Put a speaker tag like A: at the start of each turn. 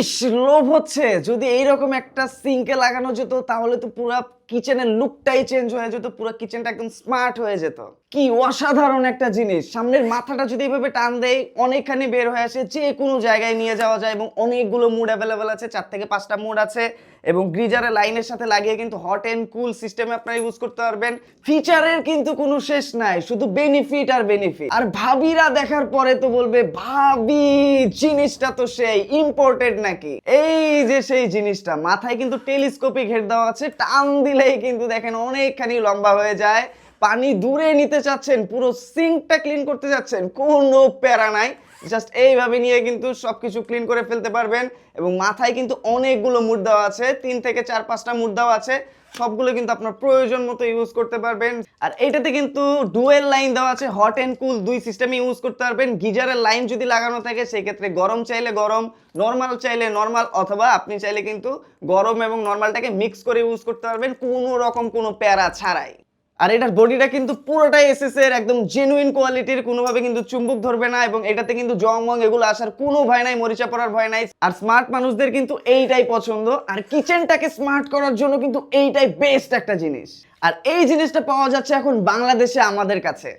A: ইস লোভ হচ্ছে। যদি এইরকম একটা সিঙ্কে লাগানো যেত তাহলে তো পুরো কিচেনের লুকটাই চেঞ্জ হয়ে যেত, পুরো কিচেনটা একদম স্মার্ট হয়ে যেত। কি অসাধারণ একটা জিনিস। সামনের মাথাটা যদি এইভাবে টান দেয় অনেকখানি বের হয়ে আসে, যে কোনো জায়গায় নিয়ে যাওয়া যায় এবং অনেকগুলো মুড অ্যাভেলেবেল আছে, চার থেকে পাঁচটা মুড আছে এবং গ্রিজারের লাইনের সাথে লাগিয়ে কিন্তু হট অ্যান্ড কুল সিস্টেমে আপনারা ইউজ করতে পারবেন। ফিচারের কিন্তু কোনো শেষ নাই, শুধু বেনিফিট আর বেনিফিট আর ভাবিরা দেখার পরে তো বলবে, ভাবি, জিনিসটা তো সেই ইম্পোর্টেড নাকি? এই যে সেই জিনিসটা, মাথায় কিন্তু টেলিস্কোপিক হেড দেওয়া আছে, টান দিলেই কিন্তু দেখেন অনেকখানি লম্বা হয়ে যায়। পানি দূরে নিতে চাচ্ছেন, পুরো সিঙ্কটা ক্লিন করতে চাচ্ছেন, কোনো প্যারা নাই। জাস্ট এইভাবে নিয়ে কিন্তু সব কিছু ক্লিন করে ফেলতে পারবেন। এবং মাথায় কিন্তু অনেকগুলো মুড দেওয়া আছে, তিন থেকে চার পাঁচটা মুড দেওয়া আছে। সবগুলো কিন্তু আপনার প্রয়োজন মতো ইউজ করতে পারবেন। আর এইটাতে কিন্তু ডুয়েল লাইন দেওয়া আছে হট অ্যান্ড কুল দুই সিস্টেমই ইউজ করতে পারবেন। গিজারের লাইন যদি লাগানো থাকে, সেক্ষেত্রে গরম চাইলে গরম নর্মাল চাইলে নর্মাল অথবা আপনি চাইলে কিন্তু গরম এবং নর্মালটাকে মিক্স করে ইউজ করতে পারবেন। কোনো রকম কোনো প্যারা ছাড়াই। আর এটার বডিটা কিন্তু পুরোটাই এসএস এর, একদম জেনুইন কোয়ালিটির কোনোভাবে কিন্তু চুম্বক ধরবে না এবং এটাতে কিন্তু জং মং এগুলো আসার কোনো ভয় নাই, মরিচা পড়ার ভয় নাই। আর স্মার্ট মানুষদের কিন্তু এইটাই পছন্দ। আর কিচেনটাকে স্মার্ট করার জন্য কিন্তু এইটাই বেস্ট একটা জিনিস। আর এই জিনিসটা পাওয়া যাচ্ছে এখন বাংলাদেশে আমাদের কাছে।